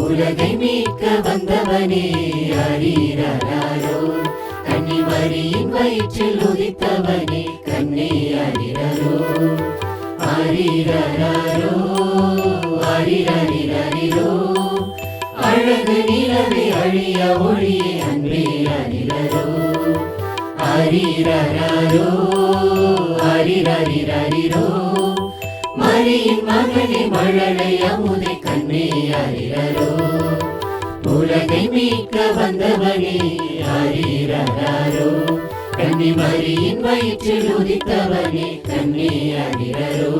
உலகை மீட்க வந்தவனே அறிகிறாரோ கன்னிமரியின் வயிற்றில் உதித்தவனே கண்ணே அறிகிறாரோ அறிகிறாரோ அறிரறிரறிரோ அழகு நிலவை அழிய ஒளியே அன்றே அறிரரோ அறிரரோ அறிரறிரறிரோ மரியின் மகனே மழலை அமுதை கண்ணே அறிரரோ உலகை மீட்க வந்தவனே அறிரரோ கன்னி மரியின் வயிற்றில் உதித்தவனே கண்ணே அறிரரோ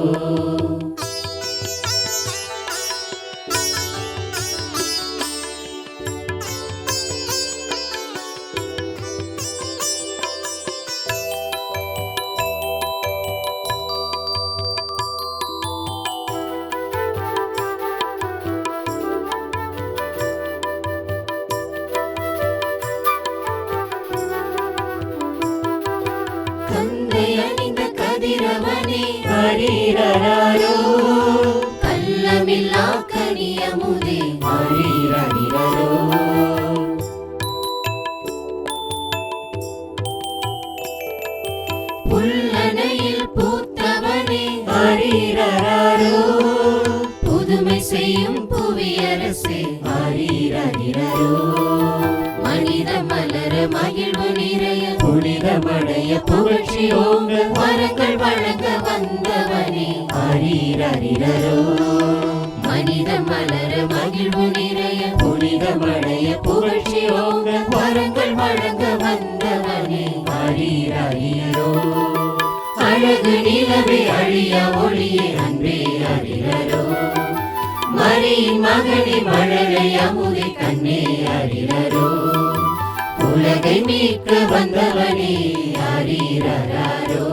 மகிழ்வு நிறைய புனிதமடைய புகழ்ச்சி ஓங்க வரங்கள் வழங்க வந்தவனே. அறிரறிரோ மனித மலர மகிழ்வு நிறைய புனிதமடைய புகழ்ச்சி ஓங்க வரங்கள் வழங்க வந்தவனே. அறிரறிரோ அழகு நிலவே அழிய ஒளியே அன்பே அறிரரோ மரியின் மகனே மழலை அமுதை கண்ணே அறிரரோ உலகை மீட்க வந்தவனே அறிரரோ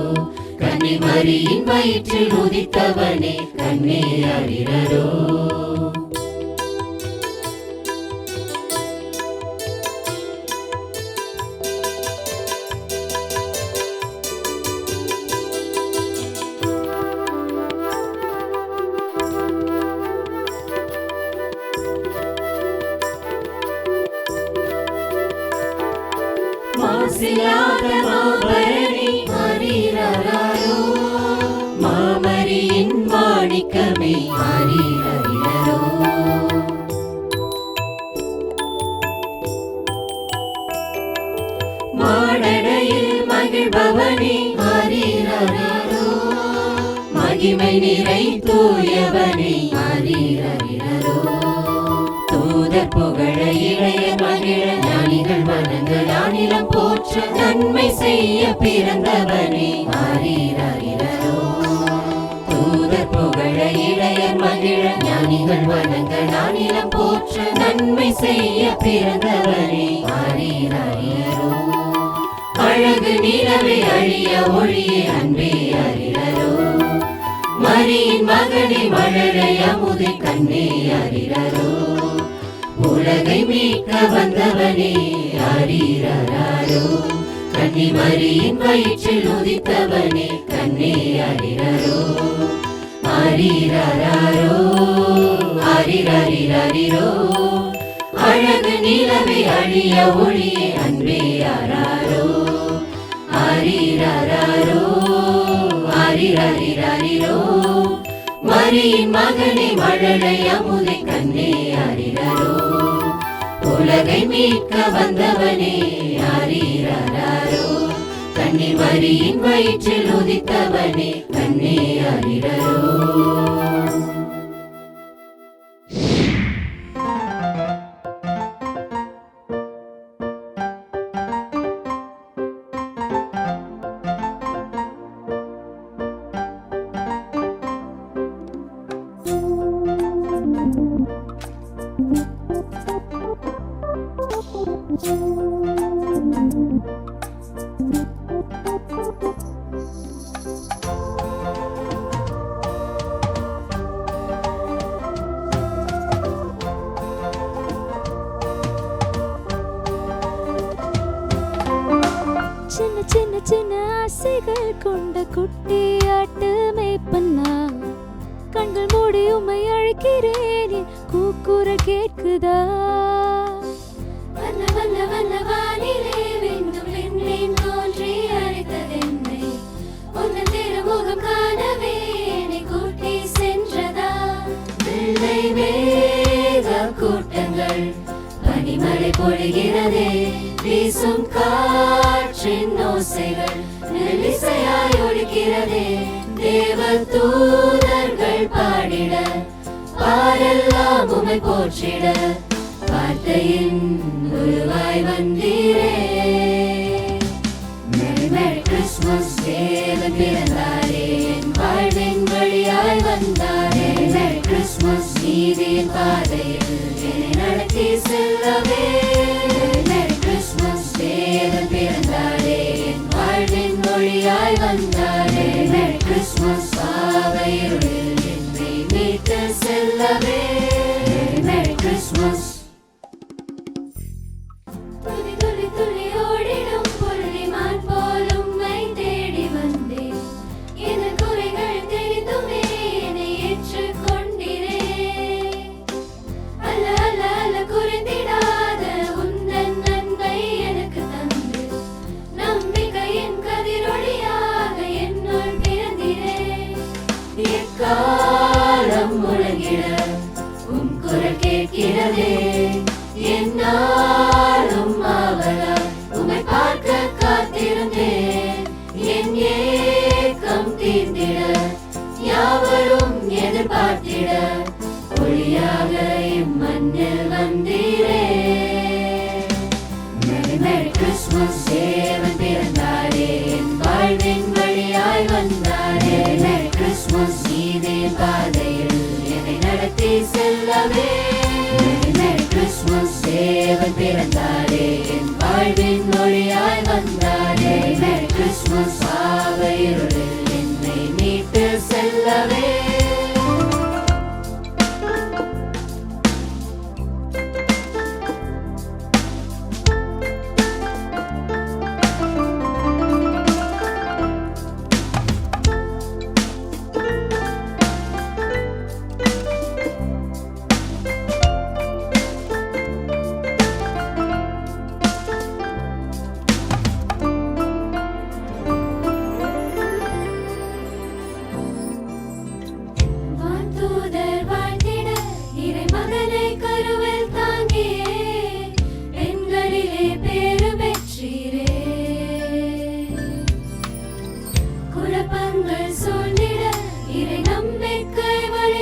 கன்னிமரியின் வயிற்றில் உதித்தவனே கண்ணே அறிரரோ பிறந்தவனே அறிரறிரோ தூதர் புகழ இளைய மகிழ ஞானிகள் வணங்க ஞானிலம் போற்ற நன்மை செய்ய பிறந்தவனே அறிரறிரோ அழகு நிலவை அழிய ஒளியே அன்பே அறிரரோ மரியின் மகனை மழலை அமுதை கண்ணே அறிரரோ உலகை மீட்க வந்தவனே அறிரரோ கன்னி மரியின் வயிற்றில் உதித்தவனே கண்ணே அறிரோ அறிரோ அறிரறிரோ அழகு நிலவை அழிய ஒளியே அன்பே அறாரோ அறிரோ அறிரறிரோ மரியின் மகனே மழலை அமுதை கண்ணே அறிரோ உலகை மீட்க வந்தவனே. அறிரரோ கண்ணி வரியின் வயிற்றில் உதித்தவனே. கண்ணே சின்ன ஆசைகள் கொண்ட குட்டி தேட வார்த்தையின் உருவாய் வந்தீரே Merry Merry Christmas Day Christmas என்னை மீட்டு செல்லவே. குழப்பங்கள் சொல்லிட இறை நம்பிக்கை வழி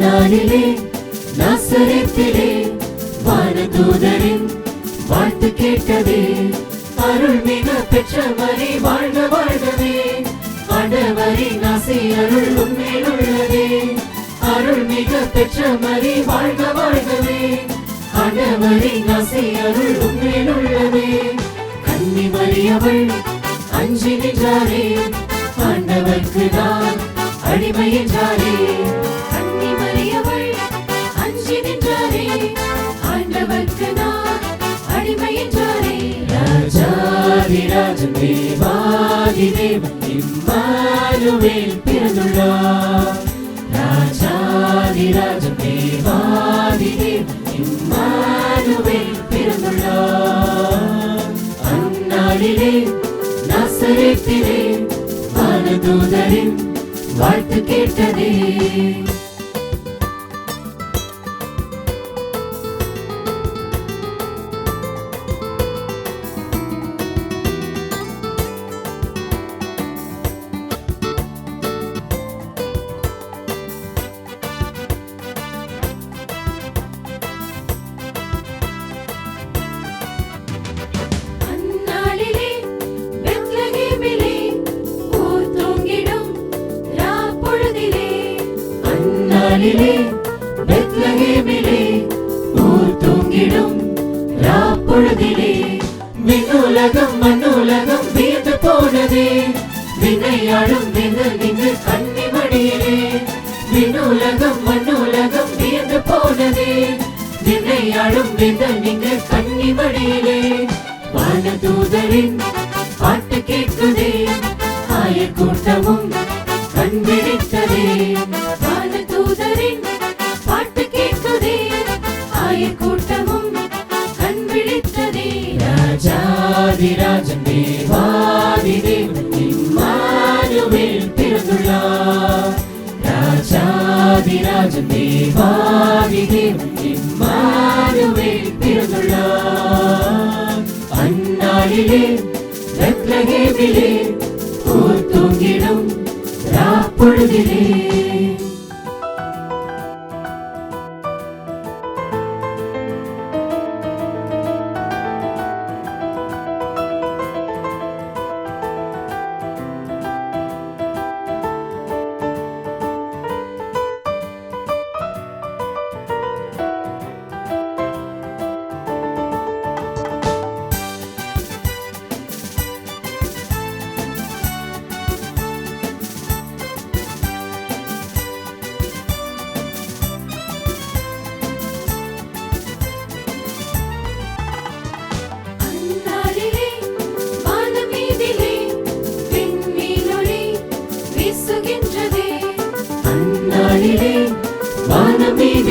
நாளிலே நாசரத்திலே வானதூதரின் வாழ்த்து கேட்டதே அருள் மிக பெற்றவரை வாழ்க வாழ்கவே. ஆண்டவரின் ஆசை அருள் உண்மையில் உள்ளதே அருள் மிக பெற்றவரை வாழ்க வாழ்கவே. ஆண்டவரின் ஆசை அருள் உண்மையில் உள்ளதே கன்னி மறியவள் அஞ்சி நின்றாரே ஆண்டவர்க்கு நான் அடிமை என்றாரே ராஜாதி தேவாதி தேவன் இம்மானுவேல் பிறந்துள்ளார் ராஜாதி தேவாதி தேவன் இம்மானுவேல் பிறந்துள்ளார் அந்நாளிலே நாசரேத்திலே வானதூதரின் வாழ்த்து கேட்டதே. அந்நாளிலே பெத்லகேமிலே ஊர் தூங்கிடும் ராப்பொழுதிலே. விண்ணுலகம் மண்ணுலகம் வியந்து போனதே. வினையாடும் விண்ணல் நின்று கண்ணி மடியிலே. விண்ணுலகம் மண்ணுலகம் வியந்து போனதே. வினையாடும் விண்ணல் நின்று கண்ணி மடியிலே. வான தூதரின் பாட்டு கேட்குதே. ஆதிராஜன் தேவாதி தேவன் இம்மானுவே பிறந்துள்ளார் அந்நாளிலே வெத்லகேமிலே போர் தூங்கிடும் ராப்பொழுதிலே.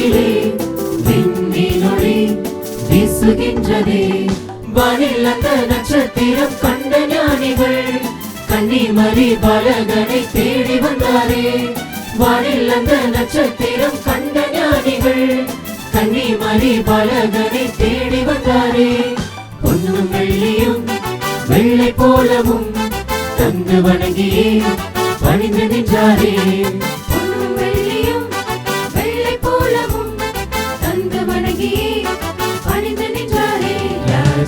வானமீதிலே விண்மீனொளி வீசுகின்றதே. வானில் அந்த நட்சத்திரம் கண்ட ஞானிகள் கன்னிமரி பாலகனை தேடி வந்தாரே. வானில் அந்த நட்சத்திரம் கண்ட ஞானிகள் கன்னிமரி பாலகனை தேடி வந்தாரே. பொன்னும் வெள்ளியும் வெள்ளை போலவும் தந்து வணங்கியே பணிந்து நின்றாரே.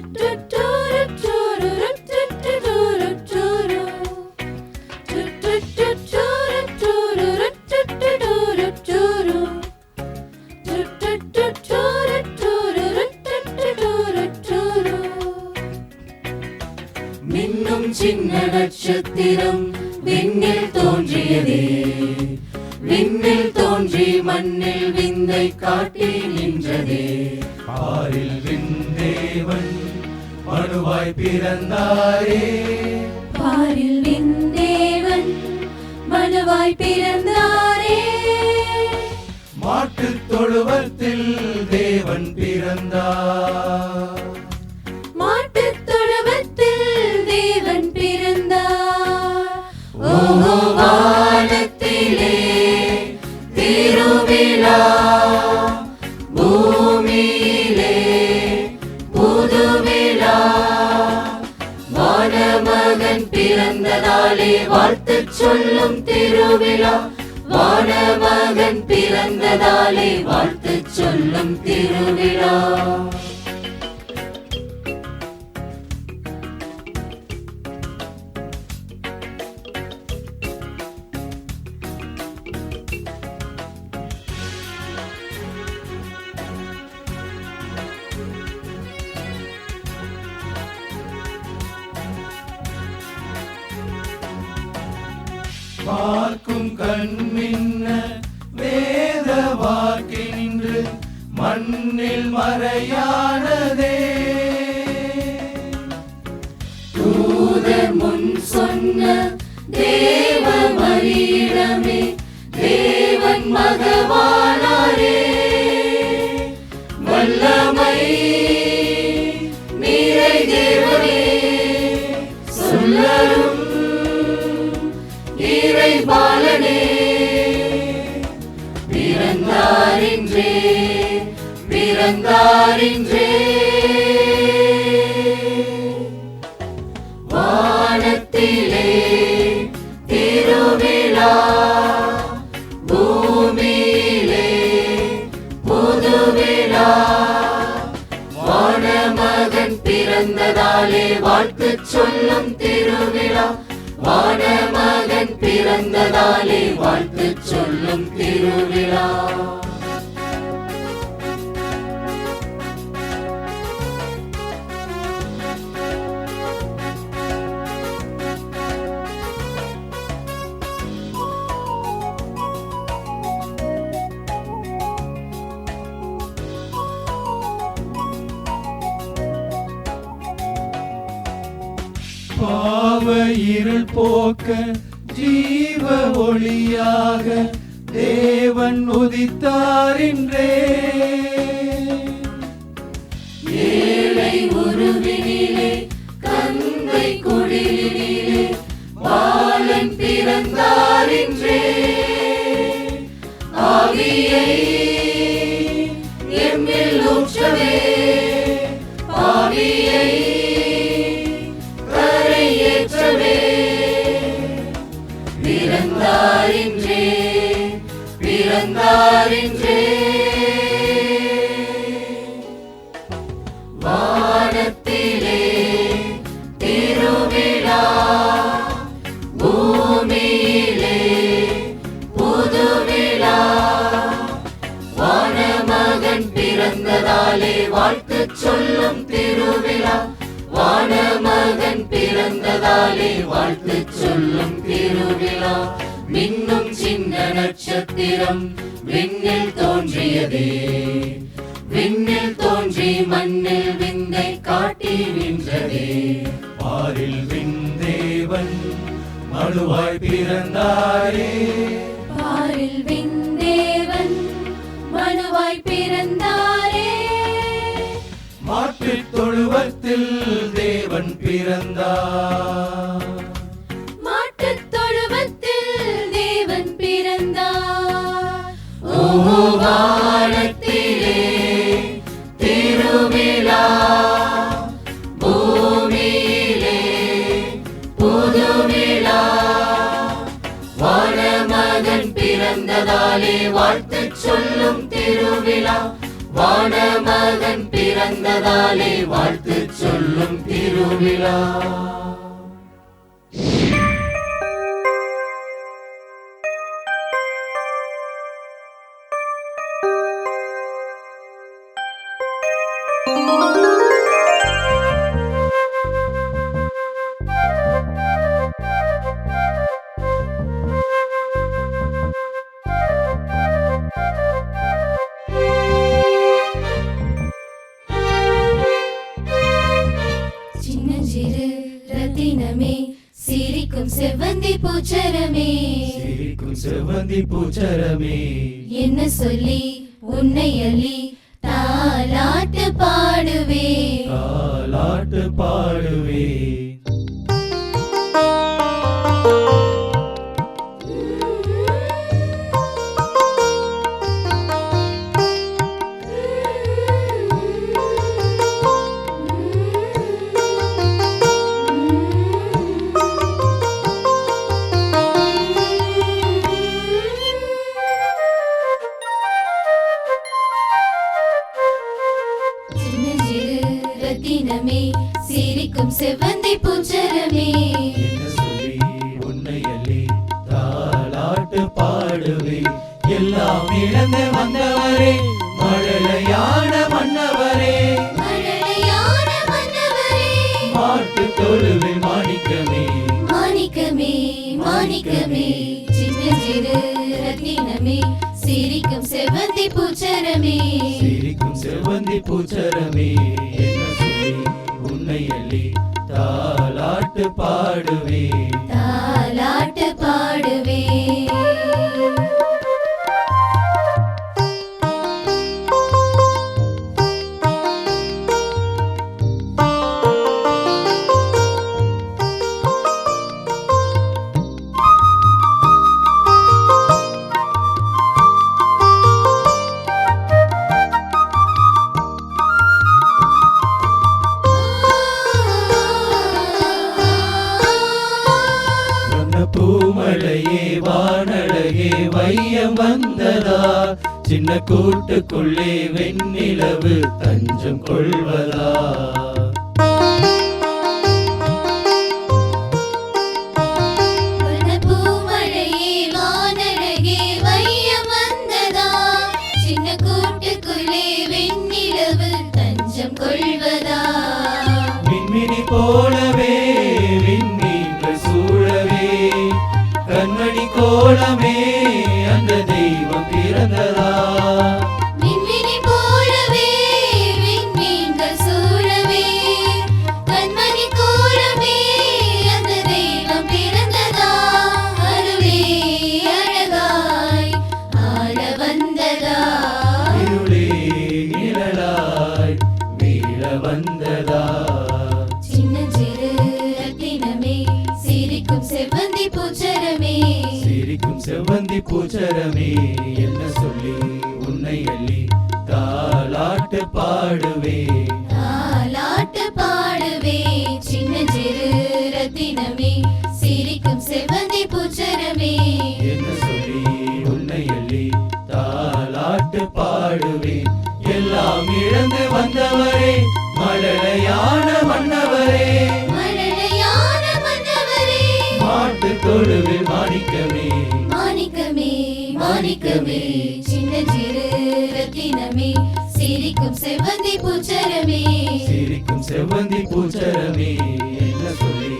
do. பிறந்தாரே. பார்க்கும் கண்மின்ன வேத வாக்கின்று மண்ணில் மறையானதே. தூதர் முன் சொன்ன தேவ மரியிடமே தேவன் மகவான பிறந்தாரின்றே வானத்திலே திருவிழா பூமியிலே புதுவிழா. வானமகன் பிறந்ததாலே வாழ்த்துச் சொல்லும் திருவிழா. வானமகன் பிறந்ததாலே சொல்லும் திருவிழா. இருள் போக்க ஜீவ ஒளியாக தேவன் உதித்தாரின்றே ஏழை உருவினிலே கந்தை குடிலினிலே பாலன் பிறந்தாரின்றே ஆகியை பிறந்தாரின்றே பிறந்தாரின்றே. வானத்திலே திருவிழா பூமியிலே புதுவிழா. வானமகன் பிறந்ததாலே வாழ்த்துச் சொல்லும் திருவிழா. வானமகன் பிறந்ததாலே வாழ்த்து சொல்லும் திருவிழா. மின்னும் சின்ன நட்சத்திரம் விண்ணில் தோன்றியதே. விண்ணில் தோன்றி மண்ணில் விந்தை காட்டி நின்றதே. பாரில் விந்தேவன் மனுவாய் பிறந்தாரே. பாரில் விந்தேவன் மனுவாய் பிறந்தாரே. மாட்டுத் தொழுவத்தில் தேவன் பிறந்தார். வானத்திலே திருவிழா பூமியிலே புதுவிழா. வானமகன் பிறந்ததாலே வாழ்த்துச் சொல்லும் திருவிழா. வானமகன் பிறந்ததாலே வாழ்த்துச் சொல்லும் திருவிழா. சிரிக்க சிரிக்கும் செவ்வந்தி பூச்சரமே. சிரிக்கும் செவ்வந்தி பூச்சரமே. என்ன சொல்லி உன்னை அள்ளி தாலாட்டு பாடுவே காலாட்டு பாடுவே சின்னஞ்சிறு ரத்தினமே சிரிக்கும் செவ்வந்தி பூச்சரமே. சிரிக்கும் செவ்வந்தி பூச்சரமே என்ன சொல்லி உன்னை அள்ளி தாலாட்டு பாடுவே தாலாட்டு கூட்டுக்குள்ளே வெண்ணிலவு தஞ்சம் கொள்வதா? வந்தவரே மழலையான மன்னவரே. மாட்டு தொழுவில் மாணிக்கமே. மாணிக்கமே மாணிக்கமே. சின்னஞ்சிறு ரத்தினமே சிரிக்கும் செவ்வந்தி பூச்சரமே. சிரிக்கும் செவ்வந்தி பூச்சரமே. என்ன சொல்லி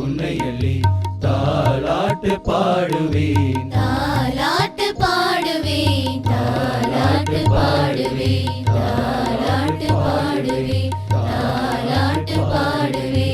உன்னை அள்ளி தாலாட்டு பாடுவேன். தாலாட்டு பாடுவேன் தாலாட்டு பாடுவேன். பாடுவே தாலாட்டு பாடுவே